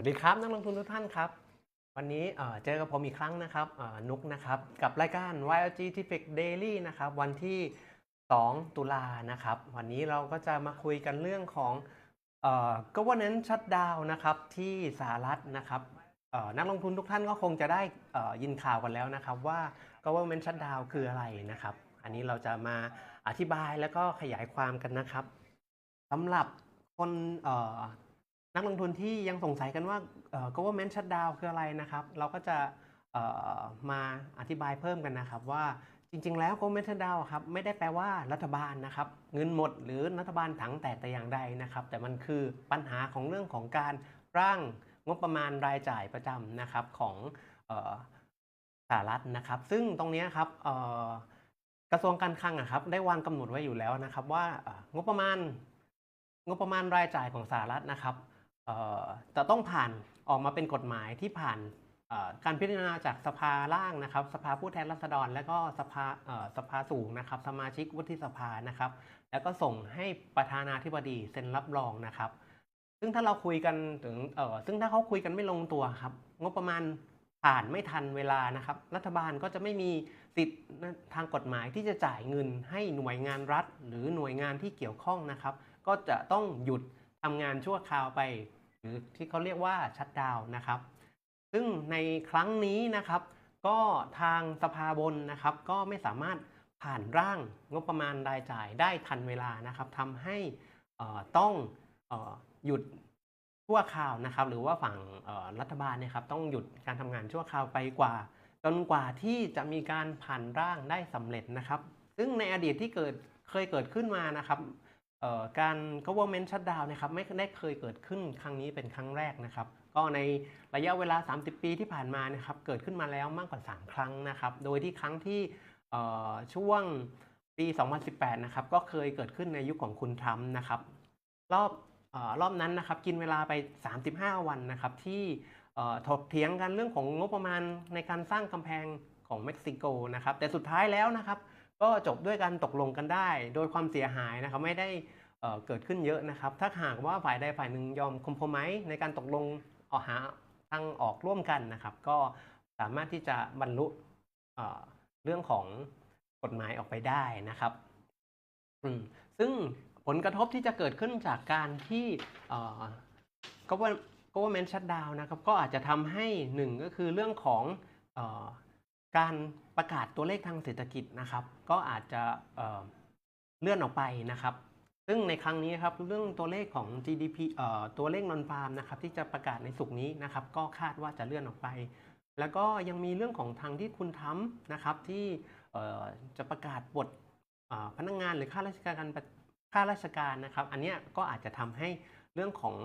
วัสดีครับนักลงทุนทุกท่านครับ วันนี้เจอกับผมอีกครั้งนะครับนุกนะครับกับรายการ YLG t p e c Daily นะครับวันที่ 2 ตุลานะครับ วันนี้เราก็จะมาคุยกันเรื่องของเอ่อ governance shutdown นะครับที่สหรัฐนะครับนักลงทุนทุกท่านก็คงจะได้ยินข่าวกันแล้วนะครับว่า government shutdown คืออะไรนะครับ อันนี้เราจะมาอธิบายแล้วก็ขยายความกันนะครับสำหรับคนเนักลงทุนที่ยังสงสัยกันว่าเอ่อ government shutdown คืออะไรนะครับ เราก็จะมาอธิบายเพิ่มกันนะครับว่าจริง ๆ แล้ว government shutdown ครับไม่ได้แปลว่ารัฐบาลนะครับ เงินหมดหรือรัฐบาลถังแตกแต่อย่างใดนะครับ แต่มันคือปัญหาของเรื่องของการร่างงบประมาณรายจ่ายประจำนะครับของสหรัฐนะครับ ซึ่งตรงนี้ครับกระทรวงการคลังครับได้วางกำหนดไว้อยู่แล้วนะครับว่างบประมาณงบประมาณรายจ่ายของสหรัฐนะครับ จะต้องผ่านออกมาเป็นกฎหมายที่ผ่านการพิจารณาจากสภาล่างนะครับ สภาผู้แทนราษฎร และก็สภาสภาสูงนะครับ สมาชิกวุฒิสภานะครับ แล้วก็ส่งให้ประธานาธิบดีเซ็นรับรองนะครับ ซึ่งถ้าเราคุยกันถึงซึ่งถ้าเขาคุยกันไม่ลงตัวครับ งบประมาณผ่านไม่ทันเวลานะครับ รัฐบาลก็จะไม่มีสิทธิ์ทางกฎหมายที่จะจ่ายเงินให้หน่วยงานรัฐ หรือหน่วยงานที่เกี่ยวข้องนะครับ ก็จะต้องหยุดทำงานชั่วคราวไป รือที่เขาเรียกว่าชัดดาวนะครับ ซึ่งในครั้งนี้นะครับ ก็ทางสภาบนนะครับ ก็ไม่สามารถผ่านร่างงบประมาณรายจ่ายได้ทันเวลานะครับทำให้ต้องออหยุดชั่วคราวนะครับ หรือว่าฝั่งรัฐบาลนี่ยครับ ต้องหยุดการทำงานชั่วคราวไปกว่า จนกว่าที่จะมีการผ่านร่างได้สำเร็จนะครับ ซึ่งในอดีตที่เกิดเคยเกิดขึ้นมานะครับ การ government shutdown นะครับไม่ได้เคยเกิดขึ้นครั้งนี้เป็นครั้งแรกนะครับ ก็ในระยะเวลา 30 ปีที่ผ่านมานะครับเกิดขึ้นมาแล้วมากกว่า 3 ครั้งนะครับ โดยที่ครั้งที่ช่วงปี 2018 นะครับก็เคยเกิดขึ้นในยุคของคุณทรัมป์นะครับ รอบออรอบนั้นนะครับกินเวลาไป 35 วันนะครับที่ถกเถียงกันเรื่องของงบประมาณในการสร้างกำแพงของเม็กซิโกนะครับแต่สุดท้ายแล้วนะครับก็จบด้วยการตกลงกันได้ โดยความเสียหายนะครับไม่ได้ เกิดขึ้นเยอะนะครับ ถ้าหากว่าฝ่ายใดฝ่ายหนึ่งยอมคอมโพมไมในการตกลงออกหาทางออกร่วมกันนะครับ ก็สามารถที่จะบรรลุเเรื่องของกฎหมายออกไปได้นะครับซึ่งผลกระทบที่จะเกิดขึ้นจากการที่เอ่อ government government shutdown นะครับก็อาจจะทำให้หนึ่งก็คือเรื่องของออการประกาศตัวเลขทางเศรษฐกิจนะครับ ก็อาจจะเเลื่อนออกไปนะครับ ซึ่งในครั้งนี้ครับเรื่องตัวเลขของ GDP เอ่อตัวเลขนอนฟาร์มนะครับที่จะประกาศในสุกนี้นะครับก็คาดว่าจะเลื่อนออกไป แล้วก็ยังมีเรื่องของทางที่คุณทำนะครับที่เอ่อจะประกาศบทพนักงานหรือข้าราชการข้าราชการนะครับ อันนี้ก็อาจจะทำให้เรื่องของ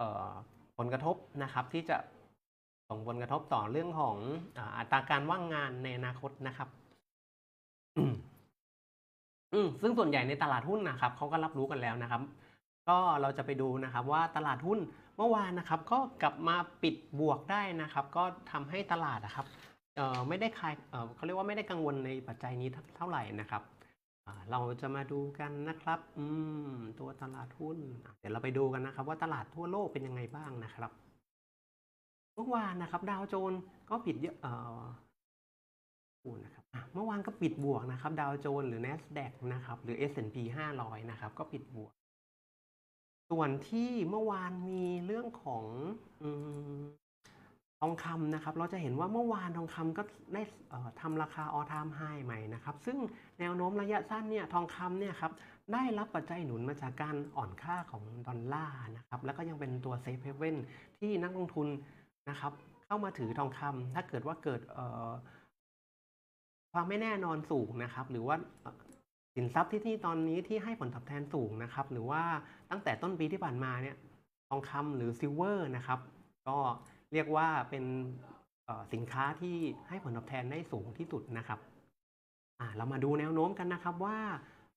ออผลกระทบนะครับที่จะส่งผลกระทบต่อเรื่องของออัตราการว่างงานในอนาคตนะครับ อืมซึ่งส่วนใหญ่ในตลาดหุ้นนะครับเขาก็รับรู้กันแล้วนะครับ ก็เราจะไปดูนะครับว่าตลาดหุ้นเมื่อวานนะครับ ก็กลับมาปิดบวกได้นะครับ ก็ทำให้ตลาดนะครับเอ่อไม่ได้คลายเอ่อเขาเรียกว่าไม่ได้กังวลในปัจจัยนี้เท่าไหร่นะครับเราจะมาดูกันนะครับ อืม ตัวตลาดหุ้น เดี๋ยวเราไปดูกันนะครับ ว่าตลาดทั่วโลกเป็นยังไงบ้างนะครับ เมื่อวานนะครับ ดาวโจนส์ก็ปิดเยอะ เอ่นะครับเมื่อวานก็ปิดบวกนะครับดาวโจนส์หรือ NASDAQ นะครับหรือ S&P 500 นะครับ ก็ปิดบวก ส่วนที่เมื่อวานมีเรื่องของอทองคำนะครับ เราจะเห็นว่าเมื่อวานทองคำก็ได้ทำราคา all time high ใหม่นะครับ ซึ่งแนวโน้มระยะสั้นเนี่ยทองคำเนี่ยครับได้รับปัจจัยหนุนมาจากการอ่อนค่าของดอลลาร์นะครับ แล้วก็ยังเป็นตัวเซฟเฮเว่นที่นักลงทุนนะครับ เข้ามาถือทองคำถ้าเกิดว่าเกิดเออ ความไม่แน่นอนสูงนะครับ หรือว่าสินทรัพย์ที่ที่ตอนนี้ที่ให้ผลตอบแทนสูงนะครับ หรือว่าตั้งแต่ต้นปีที่ผ่านมาเนี่ยทองคำหรือซิลเวอร์นะครับ ก็เรียกว่าเป็นสินค้าที่ให้ผลตอบแทนได้สูงที่สุดนะครับเรามาดูแนวโน้มกันนะครับว่า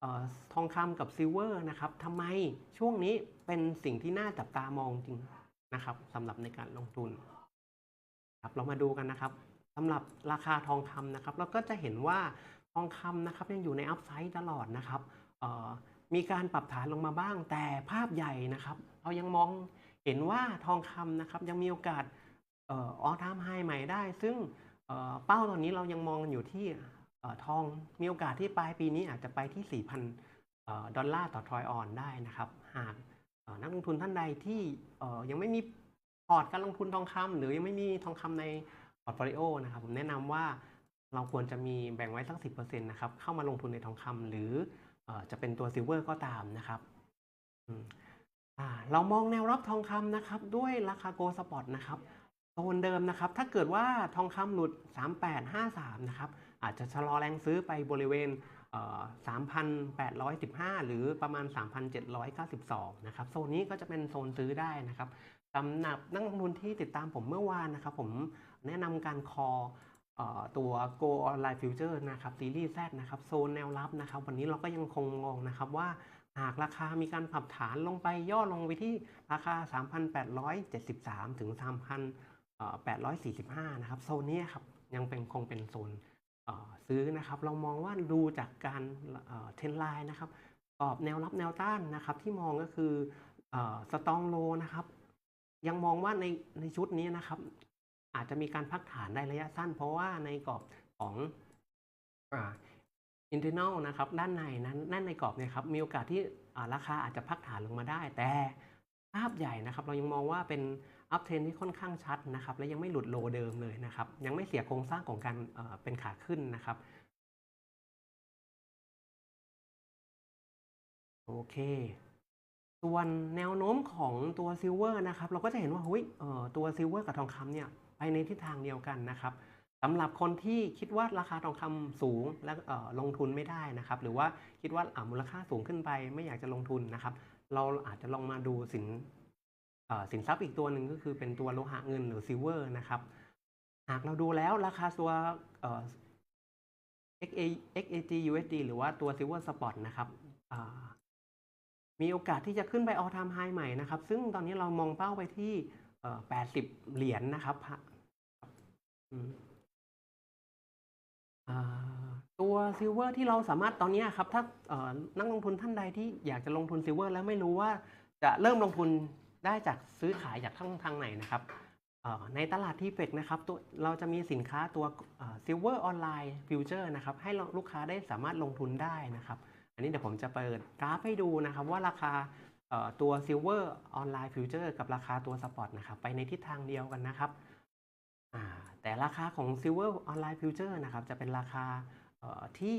ออทองคำกับซิลเวอร์นะครับทำไมช่วงนี้เป็นสิ่งที่น่าจับตามองจริงนะครับสำหรับในการลงทุนครับเรามาดูกันนะครับ สำหรับราคาทองคำนะครับเราก็จะเห็นว่าทองคำนะครับยังอยู่ในอัพไซด์ตลอดนะครับมีการปรับฐานลงมาบ้างแต่ภาพใหญ่นะครับ เรายังมองเห็นว่าทองคำนะครับยังมีโอกาสออทามไฮใหม่ได้ ซึ่งเเป้าตอนนี้เรายังมองอยู่ที่ทองมีโอกาสที่ปลายปีนี้อาจจะไปที่ 4,000 ดอลลาร์ต่อทรอยออนได้นะครับ หากนักลงทุนท่านใดที่ยังไม่มีพอร์ตการลงทุนทองคำหรือยังไม่มีทองคำใน พอร์ตโฟลิโอนะครับผมแนะนำว่าเราควรจะมีแบ่งไว้สัก 10%นะครับเข้ามาลงทุนในทองคำหรืออจะเป็นตัวซิลเวอร์ก็ตามนะครับอ่าเรามองแนวรับทองคำนะครับ ด้วยราคาโกลสปอตนะครับโซนเดิมนะครับ ถ้าเกิดว่าทองคำหลุด 3853 นะครับ อาจจะชะลอแรงซื้อไปบริเวณเอ่อ3,815 หรือประมาณ 3,792 นะครับ โซนนี้ก็จะเป็นโซนซื้อได้นะครับสำหรับนักลงทุนที่ติดตามผมเมื่อวานนะครับ ผม แนะนำการคอตัว Go Online Future นะครับซีรีส์ Z นะครับโซนแนวรับนะครับวันนี้เราก็ยังคงมองนะครับว่าหากราคามีการปรับฐานลงไปย่อลงไปที่ราคา 3,873 ถึง 3,845 นะครับโซนนี้ครับยังเป็นคงเป็นโซนซื้อนะครับ เรามองว่าดูจากการเทรนไลน์นะครับกรอบแนวรับแนวต้านนะครับ ที่มองก็คือสตองโลนะครับ ยังมองว่าในในชุดนี้นะครับ อาจจะมีการพักฐานได้ระยะสั้น เพราะว่าในกรอบของอ่า internal นะครับด้านในนั้นด้านในกรอบเนี่ยครับมีโอกาสที่อ่าราคาอาจจะพักฐานลงมาได้ แต่ภาพใหญ่นะครับเรายังมองว่าเป็นอัพเทรนที่ค่อนข้างชัดนะครับและยังไม่หลุดโลเดิมเลยนะครับยังไม่เสียโครงสร้างของการเอ่อเป็นขาขึ้นนะครับโอเคส่วนแนวโน้มของตัวซิลเวอร์นะครับเราก็จะเห็นว่าเฮ้ยเออตัวซิลเวอร์กับทองคำเนี่ย ไปในทิศทางเดียวกันนะครับสำหรับคนที่คิดว่าราคาทองคำสูงและลงทุนไม่ได้นะครับ หรือว่าคิดว่ามูลค่าสูงขึ้นไป ไม่อยากจะลงทุนนะครับ เราอาจจะลองมาดูสินสินทรัพย์อีกตัวหนึ่งก็คือเป็นตัวโลหะเงินหรือซิลเวอร์นะครับหากเราดูแล้วราคาตัว XAGUSD หรือว่าตัว Silver Spot นะครับมีโอกาสที่จะขึ้นไป all time high ใหม่นะครับ ซึ่งตอนนี้เรามองเป้าไปที่ 80 เหรียญนะครับ อืม อ่าตัวซิลเวอร์ที่เราสามารถตอนนี้ครับ ถ้าเอ่อนักลงทุนท่านใดที่อยากจะลงทุนซิลเวอร์แล้วไม่รู้ว่าจะเริ่มลงทุนได้จากซื้อขายจากช่องทางไหนนะครับเอ่อในตลาดที่เฟกนะครับตัวเราจะมีสินค้าตัวซิลเวอร์ออนไลน์ฟิวเจอร์นะครับ ให้เราลูกค้าได้สามารถลงทุนได้นะครับ อันนี้เดี๋ยวผมจะเปิดกราฟให้ดูนะครับ ว่าราคาเอ่อตัวซิลเวอร์ออนไลน์ฟิวเจอร์กับราคาตัวสปอตนะครับ ไปในทิศทางเดียวกันนะครับ แต่ราคาของซิลเวอร์ออนไลน์ฟิวเจอร์นะครับจะเป็นราคาที่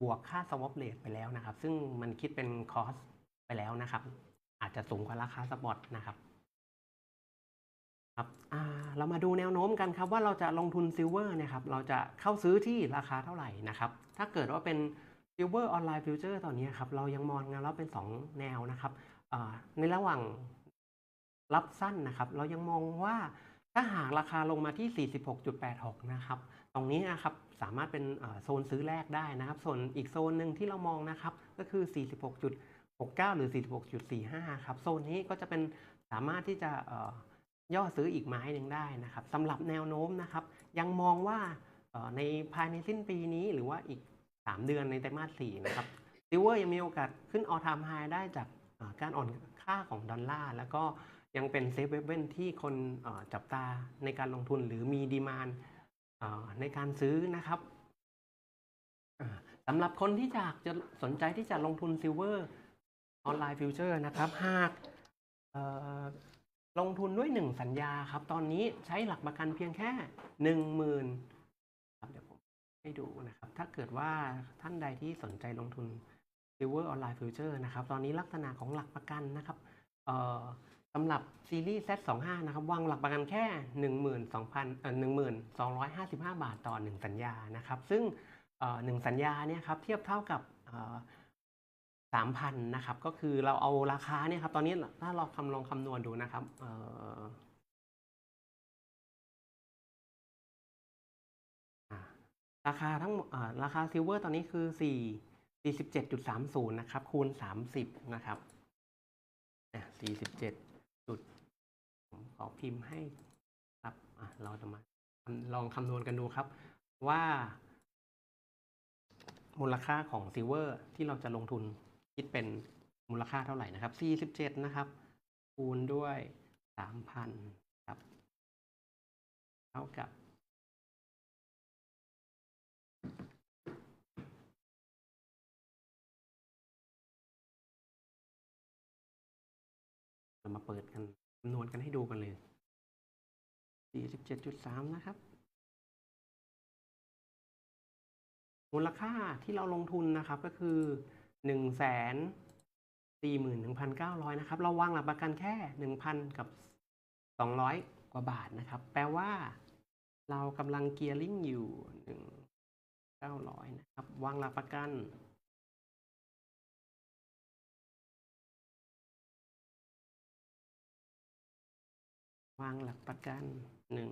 บวกค่า swap rate ไปแล้วนะครับ ซึ่งมันคิดเป็นคอสไปแล้วนะครับ อาจจะสูงกว่าราคาสปอตนะครับครับเรามาดูแนวโน้มกันครับว่าเราจะลงทุนซิลเวอร์เนี่ยครับ เราจะเข้าซื้อที่ราคาเท่าไหร่นะครับ ถ้าเกิดว่าเป็นซิลเวอร์ออนไลน์ฟิวเจอร์ตอนนี้ครับ เรายังมองกันแล้วเป็น 2 แนวนะครับในระหว่างรับสั้นนะครับ เรายังมองว่า ถ้าหากราคาลงมาที่ 46.86 นะครับ ตรงนี้นะครับสามารถเป็นโซนซื้อแรกได้นะครับ ส่วนอีกโซนหนึ่งที่เรามองนะครับ ก็คือ 46.69 หรือ 46.45 ครับ โซนนี้ก็จะเป็นสามารถที่จะย่อซื้ออีกไม้หนึ่งได้นะครับสำหรับแนวโน้มนะครับ ยังมองว่าในภายในสิ้นปีนี้หรือว่าอีก 3 เดือนในไตรมาส 4 นะครับซิลเวอร์ยังมีโอกาสขึ้นออทามไฮได้จากการอ่อนค่าของดอลลาร์แล้วก็ ยังเป็นเซฟเวเว่นที่คนจับตาในการลงทุนหรือมีดีมานในการซื้อนะครับสำหรับคนที่อยากจะสนใจที่จะลงทุนซิลเวอร์ออนไลน์ฟิวเจอร์นะครับหากลงทุนด้วยหนึ่งสัญญาครับ ตอนนี้ใช้หลักประกันเพียงแค่หนึ่งหมื่นครับเดี๋ยวผมให้ดูนะครับ ถ้าเกิดว่าท่านใดที่สนใจลงทุน Silver Online Future นะครับ ตอนนี้ลักษณะของหลักประกันนะครับ เอ่อ สำหรับซีรีส์ Z25 นะครับวางหลักประกันแค่ 12,000เอ่อ12,255 บาทต่อ 1 สัญญานะครับ ซึ่งเอ่อ1สัญญาเนี่ยครับเทียบเท่ากับเอ่อ3,000นะครับ ก็คือเราเอาราคาเนี่ยครับตอนนี้ถ้าเราคำลองคำนวณดูนะครับเอ่อราคาทั้งเอ่อราคาซิลเวอร์ตอนนี้คือ 4 47.30 นะครับ คูณ 30 นะครับ47 อพิมพ์ให้ครับเราจะมาลองคำนวณกันดูครับ ว่า มูลค่าของซิลเวอร์ที่เราจะลงทุนคิดเป็นมูลค่าเท่าไหร่นะครับ 47 นะครับ คูณด้วยสามพันครับ เท่ากับเรามาเปิดกัน คำนวณกันให้ดูกันเลย 47.3 นะครับ มูลค่าที่เราลงทุนนะครับก็คือ1 4 1 9 0 0 นะครับ เราวางหลักประกันแค่ 1,000 กับ 200 กว่าบาทนะครับ แปลว่า เรากำลังเกียร์ลิงอยู่ 1 900 นะครับ วางหลักประกัน วางหลักประกันหนึ่ง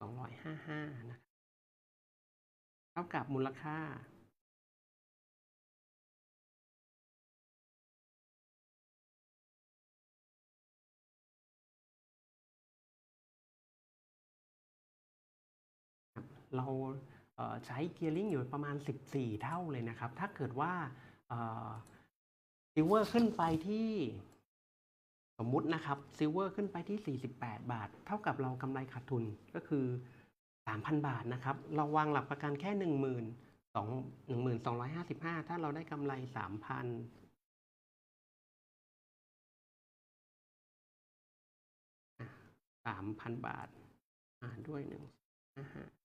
สองร้อยห้าห้านะครับเท่ากับมูลค่า เราเใช้เกียร์ลิงอยู่ประมาณ 14 เท่าเลยนะครับ ถ้าเกิดว่าซิลเวอร์ขึ้นไปที่ สมมุตินะครับซิลเวอร์ขึ้นไปที่ 48 บาท เท่ากับเรากำไรขาดทุนก็คือ 3,000 บาทนะครับ เราวางหลักประกันแค่ 1 2 1255 ถ้าเราได้กำไร 3,000 3,000 บาทอ่านด้วย1 5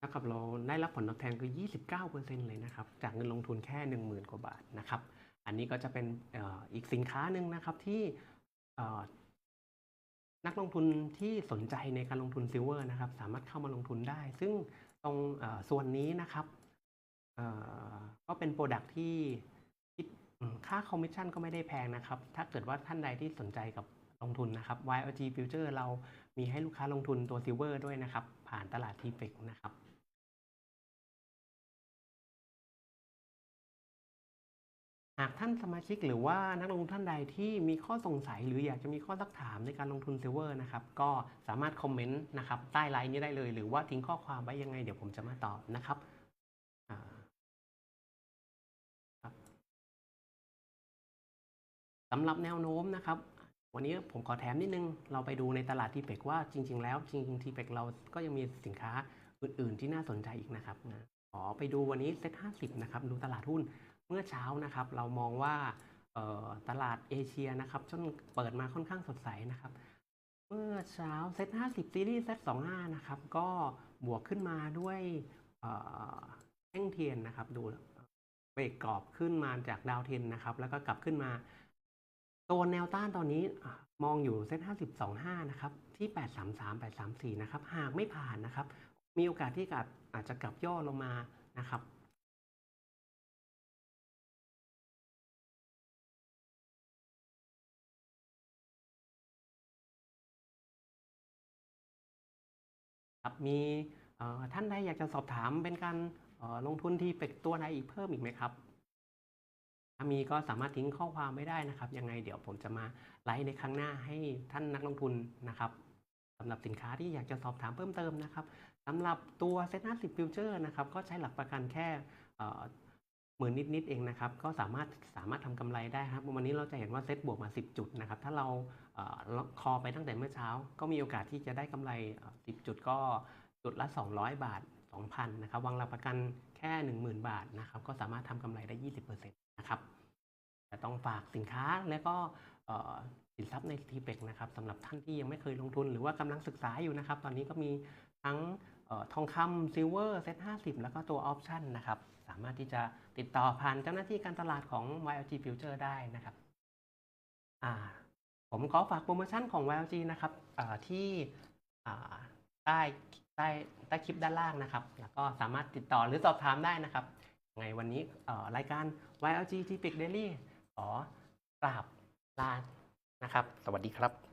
5เท่ากับเราได้รับผลตอบแทนคือ 29%เลยนะครับ จากเงินลงทุนแค่ 10,000 กว่าบาทนะครับ อันนี้ก็จะเป็นอีกสินค้าหนึ่งนะครับที่นักลงทุนที่สนใจในการลงทุนซิลเวอร์นะครับ สามารถเข้ามาลงทุนได้ ซึ่งตรงส่วนนี้นะครับก็เป็นโปรดักที่คิดค่าคอมมิชชั่นก็ไม่ได้แพงนะครับ ถ้าเกิดว่าท่านใดที่สนใจกับลงทุนนะครับ YLG Future เรามีให้ลูกค้าลงทุนตัวซิลเวอร์ด้วยนะครับ ผ่านตลาดทีเฟกนะครับ หากท่านสมาชิกหรือว่านักลงทุนท่านใดที่มีข้อสงสัย หรืออยากจะมีข้อสักถามในการลงทุนซิลเวอร์นะครับก็สามารถคอมเมนต์นะครับใต้ไลน์นี้ได้เลย หรือว่าทิ้งข้อความไว้ยังไงเดี๋ยวผมจะมาตอบนะครับสำหรับแนวโน้มนะครับ วันนี้ผมขอแถมนิดนึง เราไปดูในตลาดทีเฟกว่าจริง ๆ แล้วจริงๆทีเฟกเราก็ยังมีสินค้าอื่น ๆ ที่น่าสนใจอีกนะครับขอไปดูวันนี้เซ็ต50นะครับดูตลาดหุ้น เมื่อเช้านะครับเรามองว่าตลาดเอเชียนะครับช่วงเปิดมาค่อนข้างสดใสนะครับเมื่อเช้าเซ็ต50 ซีรีส์เซ็ต25 นะครับ ก็บวกขึ้นมาด้วยแท่งเทียนนะครับ ดูเบรกกรอบขึ้นมาจากดาวเทนนะครับ แล้วก็กลับขึ้นมาตัวแนวต้านตอนนี้มองอยู่เซ็ต50 25 นะครับ ที่ 833 834 นะครับ หากไม่ผ่านนะครับ มีโอกาสที่อาจจะกลับย่อลงมานะครับ ครับมีท่านใดอยากจะสอบถามเป็นการลงทุนที่เป็กตัวไหนอีกเพิ่มอีกไหมครับถ้ามีก็สามารถทิ้งข้อความไม่ได้นะครับ ยังไงเดี๋ยวผมจะมาไลฟ์ในครั้งหน้าให้ท่านนักลงทุนนะครับสำหรับสินค้าที่อยากจะสอบถามเพิ่มเติมนะครับสำหรับตัวเซ็ตห้าสิบฟิวเจอร์นะครับก็ใช้หลักประกันแค่ หมื่นนิดๆเองนะครับก็สามารถสามารถทำกำไรได้ครับวันนี้เราจะเห็นว่าเซ็ตบวกมา 10 จุดนะครับถ้าเราเอ่อคอไปตั้งแต่เมื่อเช้า ก็มีโอกาสที่จะได้กำไร 10 จุดก็จุดละ 200 บาท 2,000นะครับวางหลักประกันแค่ 10,000 บาทนะครับก็สามารถทำกำไรได้ 20%นะครับแต่ต้องฝากสินค้าและก็สินทรัพย์ในทีเ e กนะครับสำหรับท่านที่ยังไม่เคยลงทุนหรือว่ากำลังศึกษาอยู่นะครับ ตอนนี้ก็มีทั้ง ทองคำซิลเวอร์เซ็ต50แล้วก็ตัวออปชันนะครับ สามารถที่จะติดต่อผ่านเจ้าหน้าที่การตลาดของ YLG Future ได้นะครับอ่าผมขอฝากโปรโมชั่นของ YLG นะครับที่ใต้ใต้ใต้คลิปด้านล่างนะครับ แล้วก็สามารถติดต่อหรือสอบถามได้นะครับไงวันนี้รายการ YLG t p i c Daily ขอกราบลานะครับ สวัสดีครับ